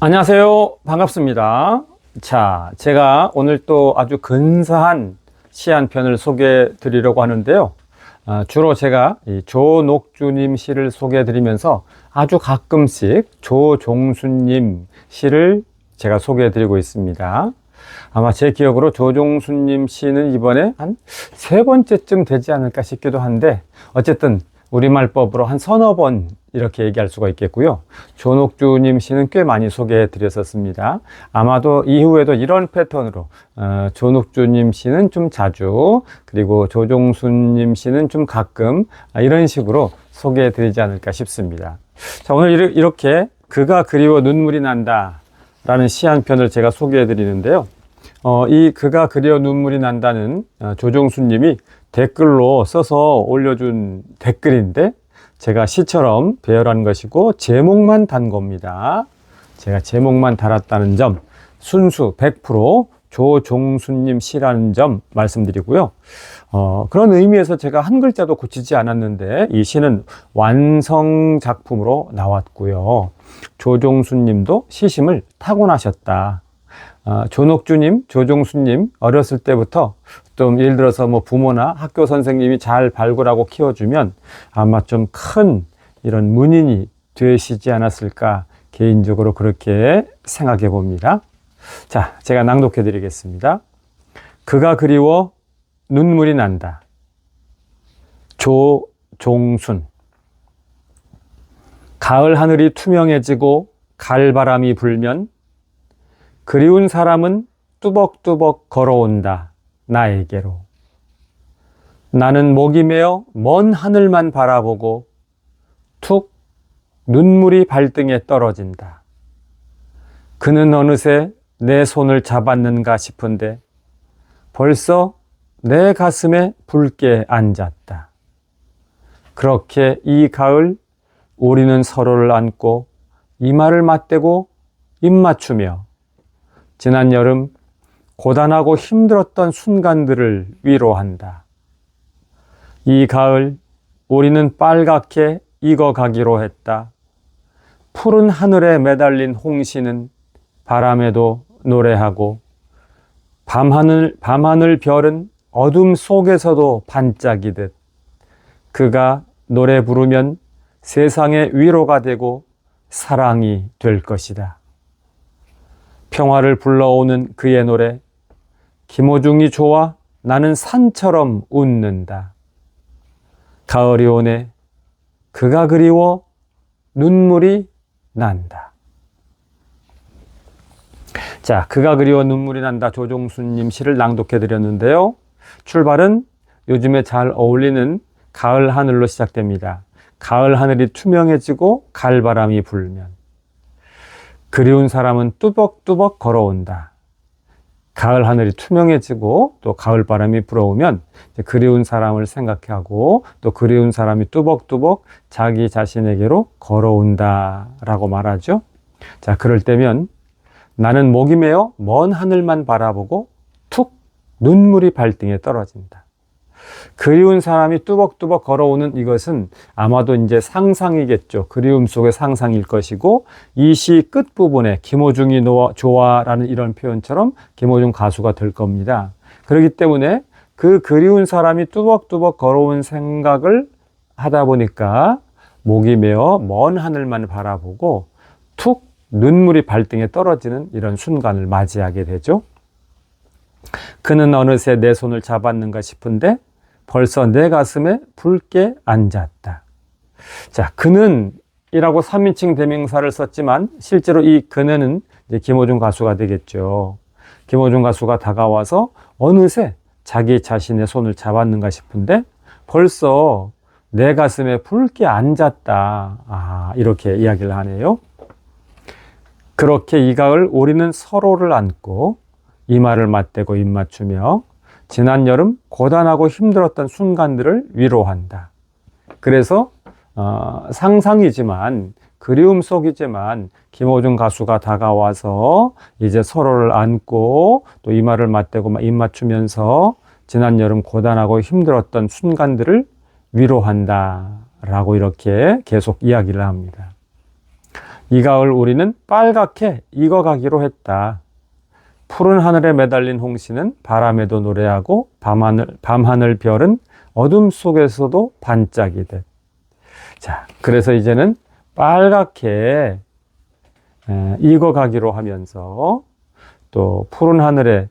안녕하세요. 반갑습니다. 자, 제가 오늘 또 아주 근사한 시 한 편을 소개해 드리려고 하는데요. 아, 주로 제가 이 조녹주님 시를 소개해 드리면서 아주 가끔씩 조종수님 시를 제가 소개해 드리고 있습니다. 아마 제 기억으로 조종수님 시는 이번에 한 세 번째쯤 되지 않을까 싶기도 한데 어쨌든 우리말법으로 한 서너 번 이렇게 얘기할 수가 있겠고요. 조녹주님 씨는 꽤 많이 소개해 드렸었습니다. 아마도 이후에도 이런 패턴으로 어, 조녹주님 씨는 좀 자주 그리고 조종순님 씨는 좀 가끔 아, 이런 식으로 소개해 드리지 않을까 싶습니다. 자 오늘 이렇게 그가 그리워 눈물이 난다 라는 시 한 편을 제가 소개해 드리는데요. 어, 이 그가 그리워 눈물이 난다는 어, 조종순님이 댓글로 써서 올려준 댓글인데 제가 시처럼 배열한 것이고 제목만 단 겁니다. 제가 제목만 달았다는 점 순수 100% 조종수님 시라는 점 말씀드리고요. 어, 그런 의미에서 제가 한 글자도 고치지 않았는데 이 시는 완성 작품으로 나왔고요. 조종수님도 시심을 타고나셨다. 아, 조녹주님, 조종수님 어렸을 때부터 좀 예를 들어서 뭐 부모나 학교 선생님이 잘 발굴하고 키워주면 아마 좀 큰 이런 문인이 되시지 않았을까 개인적으로 그렇게 생각해 봅니다. 자, 제가 낭독해 드리겠습니다. 그가 그리워 눈물이 난다. 조종순. 가을 하늘이 투명해지고 갈바람이 불면 그리운 사람은 뚜벅뚜벅 걸어온다. 나에게로. 나는 목이 메어 먼 하늘만 바라보고 툭 눈물이 발등에 떨어진다. 그는 어느새 내 손을 잡았는가 싶은데 벌써 내 가슴에 붉게 앉았다. 그렇게 이 가을 우리는 서로를 안고 이마를 맞대고 입 맞추며 지난 여름 고단하고 힘들었던 순간들을 위로한다. 이 가을 우리는 빨갛게 익어가기로 했다. 푸른 하늘에 매달린 홍시는 바람에도 노래하고 밤하늘, 밤하늘 별은 어둠 속에서도 반짝이듯 그가 노래 부르면 세상의 위로가 되고 사랑이 될 것이다. 평화를 불러오는 그의 노래, 김호중이 좋아 나는 산처럼 웃는다. 가을이 오네, 그가 그리워 눈물이 난다. 자, 그가 그리워 눈물이 난다 조종수님 시를 낭독해 드렸는데요. 출발은 요즘에 잘 어울리는 가을 하늘로 시작됩니다. 가을 하늘이 투명해지고 갈바람이 불면 그리운 사람은 뚜벅뚜벅 걸어온다. 가을 하늘이 투명해지고 또 가을 바람이 불어오면 그리운 사람을 생각하고 또 그리운 사람이 뚜벅뚜벅 자기 자신에게로 걸어온다 라고 말하죠. 자, 그럴 때면 나는 목이 메어 먼 하늘만 바라보고 툭 눈물이 발등에 떨어진다. 그리운 사람이 뚜벅뚜벅 걸어오는 이것은 아마도 이제 상상이겠죠. 그리움 속의 상상일 것이고 이 시 끝부분에 김호중이 좋아라는 이런 표현처럼 김호중 가수가 될 겁니다. 그렇기 때문에 그 그리운 사람이 뚜벅뚜벅 걸어온 생각을 하다 보니까 목이 메어 먼 하늘만 바라보고 툭 눈물이 발등에 떨어지는 이런 순간을 맞이하게 되죠. 그는 어느새 내 손을 잡았는가 싶은데 벌써 내 가슴에 붉게 앉았다. 자, 그는 이라고 3인칭 대명사를 썼지만 실제로 이 이제 김호중 가수가 되겠죠. 김호중 가수가 다가와서 어느새 자기 자신의 손을 잡았는가 싶은데 벌써 내 가슴에 붉게 앉았다. 아, 이렇게 이야기를 하네요. 그렇게 이 가을 우리는 서로를 안고 이마를 맞대고 입 맞추며 지난 여름 고단하고 힘들었던 순간들을 위로한다. 그래서 어, 상상이지만 그리움 속이지만 김호중 가수가 다가와서 이제 서로를 안고 또 이마를 맞대고 입 맞추면서 지난 여름 고단하고 힘들었던 순간들을 위로한다. 라고 이렇게 계속 이야기를 합니다. 이 가을 우리는 빨갛게 익어가기로 했다. 푸른 하늘에 매달린 홍시는 바람에도 노래하고 밤하늘, 밤하늘 별은 어둠 속에서도 반짝이듯. 자, 그래서 이제는 빨갛게 에, 익어가기로 하면서 또 푸른 하늘에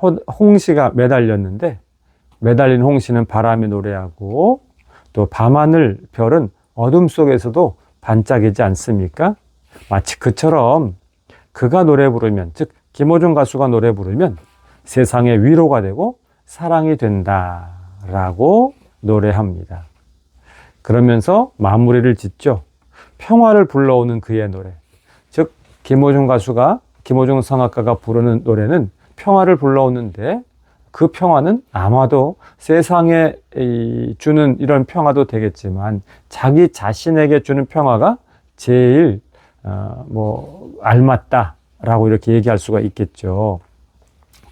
호- 홍시가 매달렸는데 매달린 홍시는 바람에 노래하고 또 밤하늘 별은 어둠 속에서도 반짝이지 않습니까? 마치 그처럼 그가 노래 부르면 즉 김호중 가수가 노래 부르면 세상에 위로가 되고 사랑이 된다라고 노래합니다. 그러면서 마무리를 짓죠. 평화를 불러오는 그의 노래. 즉 김호중 가수가 김호중 성악가가 부르는 노래는 평화를 불러오는데 그 평화는 아마도 세상에 이 주는 이런 평화도 되겠지만 자기 자신에게 주는 평화가 제일 어, 뭐 알맞다 라고 이렇게 얘기할 수가 있겠죠.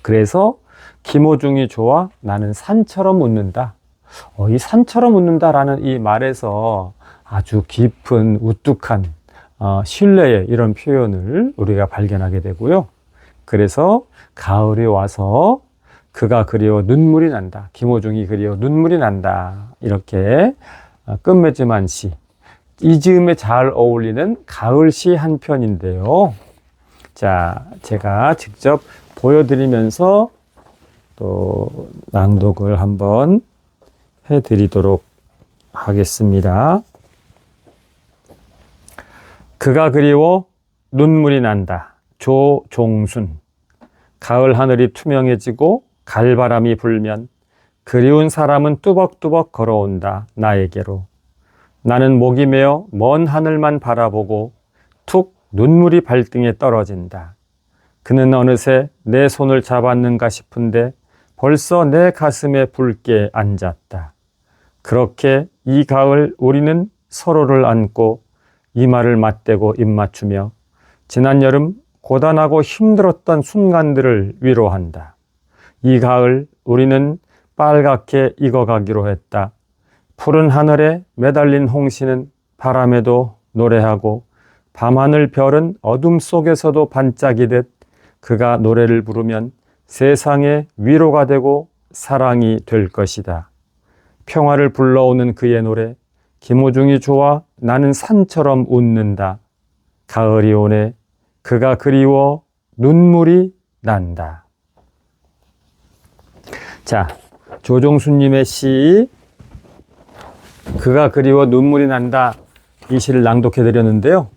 그래서 김호중이 좋아 나는 산처럼 웃는다. 어, 이 산처럼 웃는다라는 이 말에서 아주 깊은 우뚝한 어, 신뢰의 이런 표현을 우리가 발견하게 되고요. 그래서 가을이 와서 그가 그리워 눈물이 난다. 김호중이 그리워 눈물이 난다. 이렇게 어, 끝맺음한 시. 이 즈음에 잘 어울리는 가을 시 한 편인데요. 자, 제가 직접 보여드리면서 또 낭독을 한번 해드리도록 하겠습니다. 그가 그리워 눈물이 난다. 조종순. 가을 하늘이 투명해지고 갈바람이 불면 그리운 사람은 뚜벅뚜벅 걸어온다. 나에게로. 나는 목이 메어 먼 하늘만 바라보고 툭 눈물이 발등에 떨어진다. 그는 어느새 내 손을 잡았는가 싶은데 벌써 내 가슴에 붉게 앉았다. 그렇게 이 가을 우리는 서로를 안고 이마를 맞대고 입맞추며 지난 여름 고단하고 힘들었던 순간들을 위로한다. 이 가을 우리는 빨갛게 익어가기로 했다. 푸른 하늘에 매달린 홍시는 바람에도 노래하고 밤하늘 별은 어둠 속에서도 반짝이듯 그가 노래를 부르면 세상에 위로가 되고 사랑이 될 것이다. 평화를 불러오는 그의 노래 김호중이 좋아 나는 산처럼 웃는다. 가을이 오네 그가 그리워 눈물이 난다. 자, 조종수님의 시 그가 그리워 눈물이 난다 이 시를 낭독해 드렸는데요.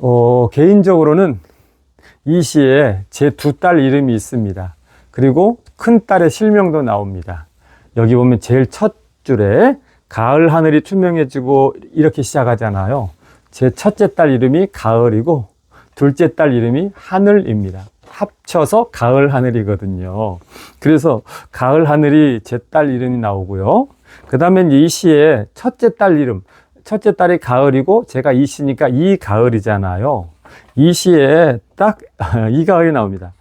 어, 개인적으로는 이 시에 제 두 딸 이름이 있습니다. 그리고 큰 딸의 실명도 나옵니다. 여기 보면 제일 첫 줄에 가을 하늘이 투명해지고 이렇게 시작하잖아요. 제 첫째 딸 이름이 가을이고 둘째 딸 이름이 하늘입니다. 합쳐서 가을 하늘이거든요. 그래서 가을 하늘이 제 딸 이름이 나오고요. 그 다음에 이 시에 첫째 딸 이름, 첫째 딸이 가을이고 제가 이 시니까 이 가을이잖아요. 이 시에 딱 이 가을이 나옵니다.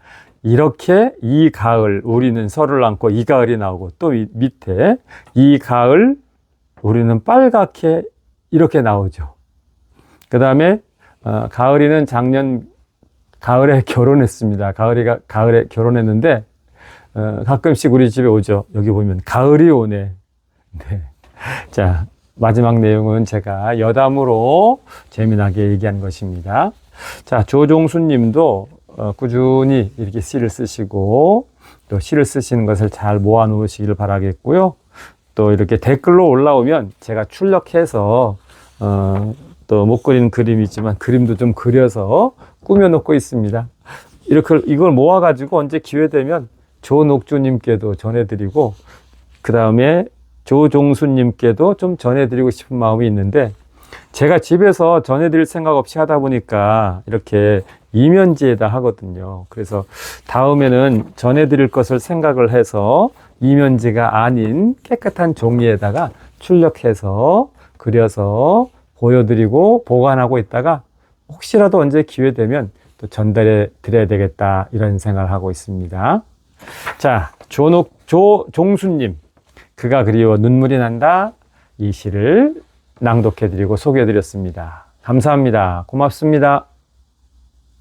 이렇게 이 가을 우리는 서로를 안고 이 가을이 나오고 또이 밑에 이 가을 우리는 빨갛게 이렇게 나오죠. 그 다음에 어, 가을이는 작년 가을에 결혼했습니다. 가을이가 가을에 결혼했는데 어, 가끔씩 우리 집에 오죠. 여기 보면 가을이 오네. 네. 자 마지막 내용은 제가 여담으로 재미나게 얘기한 것입니다. 자 조종수 님도 어, 꾸준히 이렇게 시를 쓰시고 또 시를 쓰시는 것을 잘 모아 놓으시기를 바라겠고요. 또 이렇게 댓글로 올라오면 제가 출력해서 어, 또 못 그리는 그림이지만 그림도 좀 그려서 꾸며놓고 있습니다. 이렇게 이걸 모아가지고 언제 기회 되면 조녹주님께도 전해드리고 그 다음에 조종수님께도 좀 전해드리고 싶은 마음이 있는데 제가 집에서 전해드릴 생각 없이 하다 보니까 이렇게 이면지에다 하거든요. 그래서 다음에는 전해드릴 것을 생각을 해서 이면지가 아닌 깨끗한 종이에다가 출력해서 그려서 보여드리고 보관하고 있다가 혹시라도 언제 기회 되면 또 전달해 드려야 되겠다 이런 생각을 하고 있습니다. 자, 조녹, 조 종수님. 그가 그리워 눈물이 난다. 이 시를 낭독해 드리고 소개해 드렸습니다. 감사합니다. 고맙습니다.